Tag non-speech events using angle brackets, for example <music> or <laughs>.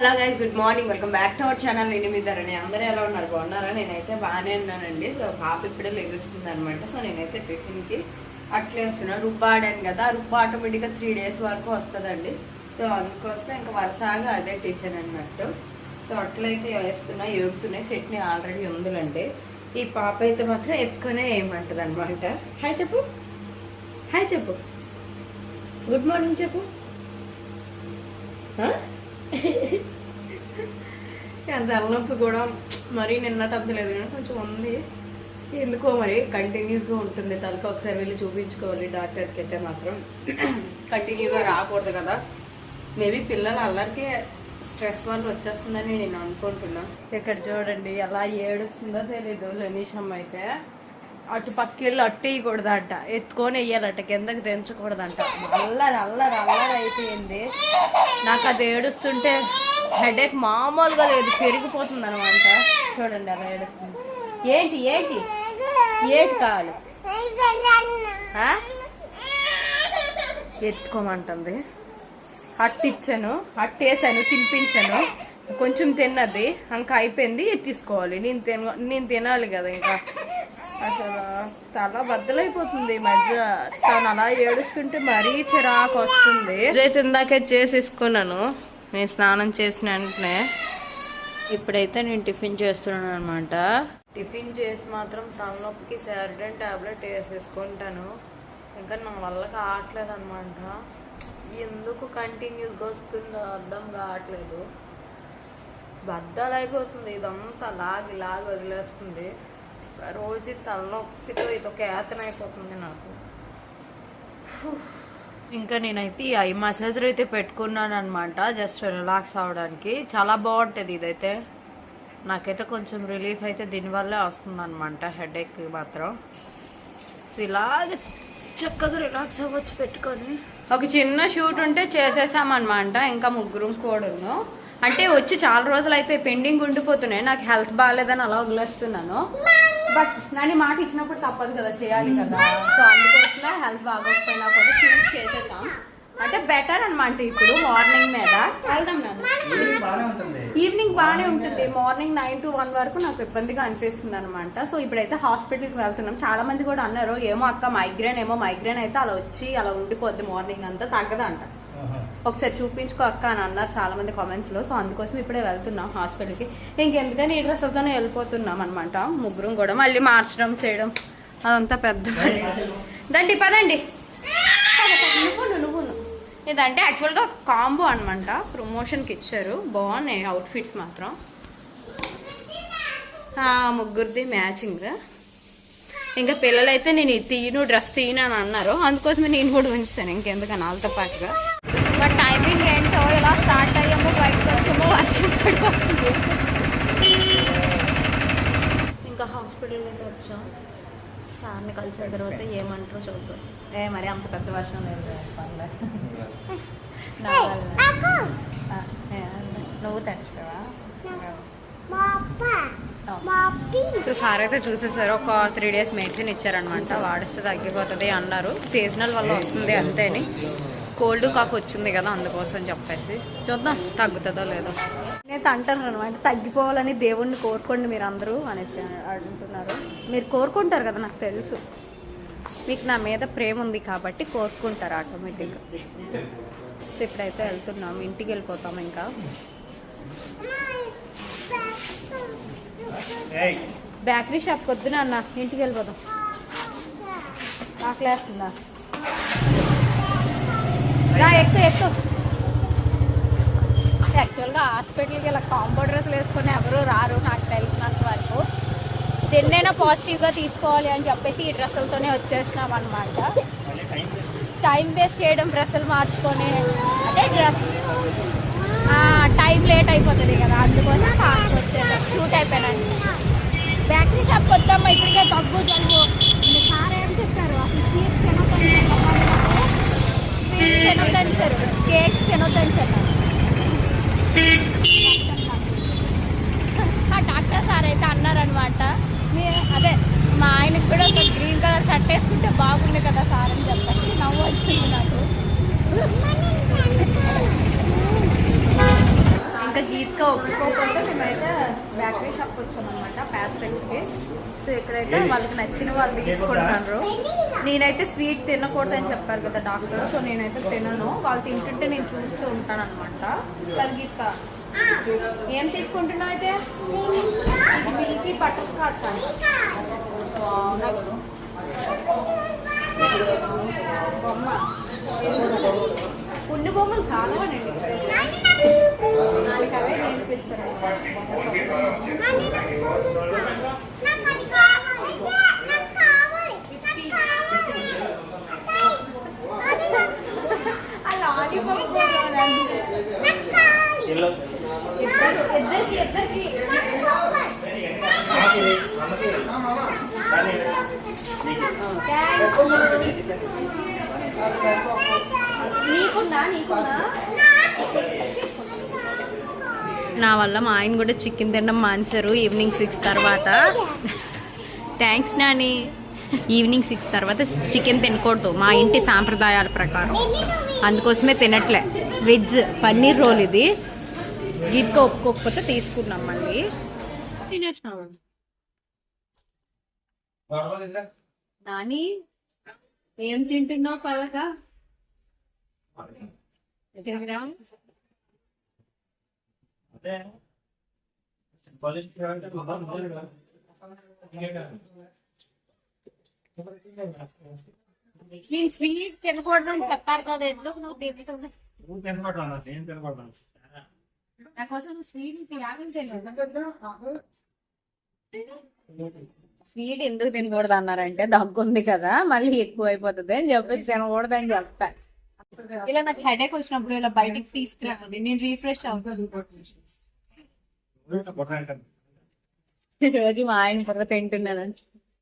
Hello guys good morning welcome back to our channel నేను మీ ధరణి. అందరూ ఎలా ఉన్నారు? బాగున్నారా? నేనైతే బాగానే ఉన్నానండి. సో పాప ఇప్పుడే లెగుస్తుంది అనమాట సో నేనైతే టిఫిన్కి అట్లే వస్తున్నా. రుబ్బాడాను కదా. రుబ్బా ఆటోమేటిక్గా త్రీ డేస్ వరకు వస్తుందండి. సో అందుకోసం ఇంకా వరుసగా అదే టిఫిన్ అన్నట్టు. సో అట్లయితే వేస్తున్నా. ఎగుతున్నాయి చట్నీ ఆల్రెడీ ఉందిలండి. ఈ పాప అయితే మాత్రం ఎక్కువనే వేయమంటుంది అనమాట హాయ్ చెప్పు. హాయ్ చెప్పు. గుడ్ మార్నింగ్ చెప్పు. తలనొప్పి కూడా మరీ నిన్నట్టు లేదు కానీ కొంచెం ఉంది. ఎందుకో మరి కంటిన్యూస్గా ఉంటుంది. తలకి ఒకసారి వెళ్ళి చూపించుకోవాలి డాక్టర్కి అయితే మాత్రం. కంటిన్యూగా రాకూడదు కదా. మేబీ పిల్లలు అల్లరికి స్ట్రెస్ వల్ల వచ్చేస్తుందని నేను అనుకుంటున్నాను ఇక్కడ చూడండి ఎలా ఏడుస్తుందో తెలీదు లనీషమ్మ అయితే. అటు పక్క వెళ్ళి అట్టు వేయకూడదంట. ఎత్తుకొని వెయ్యాలంట కిందకి తెంచకూడదంట అల్లరి అల్లరి అల్లరి అయిపోయింది. నాకు అది ఏడుస్తుంటే హెడేక్ మామూలుగా లేదు. పెరిగిపోతుంది అనమాట చూడండి అలా ఏడుస్తుంది. ఏంటి ఏంటి? ఏంటి కావాలి ఎత్తుకోమంటుంది. అట్టు ఇచ్చాను అట్టు వేసాను తినిపించాను. కొంచెం తిన్నది. ఇంకా అయిపోయింది. ఎత్తిసుకోవాలి. నేను తిన నేను తినాలి కదా ఇంకా. అసలు తల బద్దలైపోతుంది మధ్య. తను అలా ఏడుస్తుంటే మరీ చిరాకు వస్తుంది. అయితే ఇందాకే చేసేసుకున్నాను. నేను స్నానం చేసిన వెంటనే ఇప్పుడైతే నేను టిఫిన్ చేస్తున్నాను అనమాట టిఫిన్ చేసి మాత్రం తలనొప్పికి శారిడన్ టాబ్లెట్ వేసేసుకుంటాను. ఇంకా నా వల్ల కావట్లేదు అనమాట ఎందుకు కంటిన్యూస్గా వస్తుందో అర్థం కావట్లేదు. బద్దలు అయిపోతుంది ఇదంతా లాగి లాగి వదిలేస్తుంది. రోజు తలనొప్పితో ఇదొక యాతన అయిపోతుంది నాకు. ఇంకా నేనైతే ఈ ఐ మసాజర్ అయితే పెట్టుకున్నాను అనమాట జస్ట్ రిలాక్స్ అవ్వడానికి. చాలా బాగుంటుంది ఇదైతే. నాకైతే కొంచెం రిలీఫ్ అయితే దీనివల్లే వస్తుంది అనమాట హెడేక్ మాత్రం. సో ఇలాగ చక్కగా రిలాక్స్ అవ్వచ్చు పెట్టుకొని. ఒక చిన్న షూట్ ఉంటే చేసేసామన్నమాట ఇంకా ముగ్గురం కూడాను. అంటే వచ్చి చాలా రోజులు అయిపోయి పెండింగ్ ఉండిపోతున్నాయి. నాకు హెల్త్ బాగాలేదని అలా వదిలేస్తున్నాను. బట్ నన్ను మాట ఇచ్చినప్పుడు తప్పదు కదా చేయాలి కదా. సో అందుకోసమే హెల్త్ బాగోకపోయినా కూడా షూట్ చేసేసాం. అంటే బెటర్ అన్నమాట ఇప్పుడు మార్నింగ్ మీద. వెళ్దాం నన్ను ఈవినింగ్ బాగానే ఉంటుంది. మార్నింగ్ నైన్ టు వన్ వరకు నాకు ఇబ్బందిగా అనిపిస్తుంది అనమాట సో ఇప్పుడైతే హాస్పిటల్కి వెళ్తున్నాం. చాలా మంది కూడా అన్నారు ఏమో అక్క మైగ్రేన్ ఏమో మైగ్రేన్ అయితే అలా వచ్చి అలా ఉండిపోద్ది మార్నింగ్ అంతా తగ్గదంట. ఒకసారి చూపించుకో అక్క అని అన్నారు చాలా మంది కామెంట్స్లో. సో అందుకోసం ఇప్పుడే వెళ్తున్నాం హాస్పిటల్కి ఇంకెందుకని ఈ డ్రెస్సులతోనే వెళ్ళిపోతున్నాం అనమాట ముగ్గురం కూడా మళ్ళీ మార్చడం చేయడం అదంతా పెద్ద. దండి పదండి. పద, పద, నువ్వు నువ్వు నువ్వు. ఇదంటే యాక్చువల్గా కాంబో అనమాట ప్రమోషన్కి ఇచ్చారు. బాగున్నాయి అవుట్ఫిట్స్ మాత్రం. ముగ్గురిది మ్యాచింగ్ ఇంకా పిల్లలైతే నేను తీయను డ్రెస్ తీయను అని అన్నారు. అందుకోసమే నేను కూడా ఉంచాను. ఇంకెందుకని వాళ్ళతో పాటుగా బట్ టైమింగ్ ఏంటో ఇలా స్టార్ట్ అయ్యామో బయటకు వచ్చామో వర్షం పడిపోతుంది. ఇంకా హాస్పిటల్ అయితే వచ్చాం. సార్ని కలిసిన తర్వాత ఏమంటారో చూద్దాం. ఏ మరి అంత పెద్ద వర్షం లేదు పర్లేదు <laughs> నువ్వు తెచ్చుకోవా? సో సార్ అయితే చూసేసారు ఒక త్రీ డేస్ మెడిసిన్ ఇచ్చారనమాట వాడిస్తే తగ్గిపోతుంది అన్నారు. సీజనల్ వల్ల వస్తుంది అంతేని. కోల్డ్ కాఫ్ వచ్చింది కదా అందుకోసం చెప్పేసి. చూద్దాం తగ్గుతుందో లేదో. నేను అంటాను అనమాట తగ్గిపోవాలని దేవుణ్ణి కోరుకోండి మీరు అందరూ అనేసి అంటున్నారు. మీరు కోరుకుంటారు కదా నాకు తెలుసు. మీకు నా మీద ప్రేమ ఉంది కాబట్టి కోరుకుంటారు ఆటోమేటిక్గా. సో ఇప్పుడైతే వెళ్తున్నాం ఇంటికి వెళ్ళిపోతాం ఇంకా. ఏయ్. బేకరీ షాప్ వద్దున అన్న ఇంటికి వెళ్ళిపోదాం. ఆకలేస్తుందా? రా ఎక్కువ ఎక్కువ యాక్చువల్గా హాస్పిటల్కి ఇలా కాంబో డ్రెస్లు వేసుకుని ఎవరు రారు నాకు తెలిసినంత వరకు. దేన్నైనా పాజిటివ్గా తీసుకోవాలి అని చెప్పేసి ఈ డ్రెస్సులతోనే వచ్చేసినాం అనమాట టైం వేస్ట్ చేయడం డ్రెస్సులు మార్చుకొని అంటే డ్రెస్ టైం లేట్ అయిపోతుంది కదా అందుకోసం ఫాస్ట్ వచ్చేసాం. షూట్ అయిపోయానండి బ్యాటరీ షాప్కి వద్దామా ఇక్కడికే తగ్గు జలుబు మీ సార్ ఏం చెప్పారు అసలు స్వీట్స్ తినొద్దని స్వీట్స్ తినొద్దని సార్ కేక్స్ తినొద్దని సార్ ఆ డాక్టర్ సార్ అయితే అన్నారనమాట అదే మా ఆయనకి కూడా ఒక గ్రీన్ కలర్ షర్ట్ వేసుకుంటే బాగుంది కదా సార్ అని చెప్పేసి నవ్వు వచ్చింది నాకు ఇంకా గీత్గా ఒప్పుకోకపోతే మేమైతే బేకరీ షాప్ వచ్చాం అనమాట ప్యాస్ట్రిక్స్కి అయితే వాళ్ళకి నచ్చిన వాళ్ళు తీసుకుంటున్నారు. నేనైతే స్వీట్ తినకూడదు అని చెప్పారు కదా డాక్టర్ సో నేనైతే తినను. వాళ్ళు తింటుంటే నేను చూస్తూ ఉంటాను అనమాట గీత ఏం తీసుకుంటున్నావు అయితే? మిల్కీ బటర్ స్కాచ్ బొమ్మ. కొన్ని బొమ్మలు చాలా ఉన్నాయి. నా వల్ల మా ఆయన కూడా చికెన్ తినడం మానేశారు. ఈవినింగ్ సిక్స్ తర్వాత. థ్యాంక్స్ నాని. ఈవినింగ్ సిక్స్ తర్వాత చికెన్ తినకూడదు. మా ఇంటి సాంప్రదాయాల ప్రకారం. అందుకోసమే తినట్లే. వెజ్ పన్నీర్ రోల్ ఇది. గీత్గా ఒప్పుకోకపోతే తీసుకున్నాం మళ్ళీ. తినేసినాము నాని ఏం తింటున్నావు కాలేజ్ నేను స్వీట్ తినకూడదు అని చెప్పారు కదా ఎందుకు నువ్వు తింటున్నావు నువ్వు తినకూడదు నేను తినకూడదు నా కోసం స్వీట్ స్వీట్ ఎందుకు తినకూడదు అన్నారంటే దగ్గు ఉంది కదా మళ్ళీ ఎక్కువ అయిపోతుంది అని చెప్పేసి తినకూడదు అని చెప్తా ఇలా నాకు హెడేక్ వచ్చినప్పుడు ఇలా బయటికి తీసుకురాండి నేను రీఫ్రెష్ అవుతాను రోజు మా ఆయన బుర్ర తింటున్నానంటే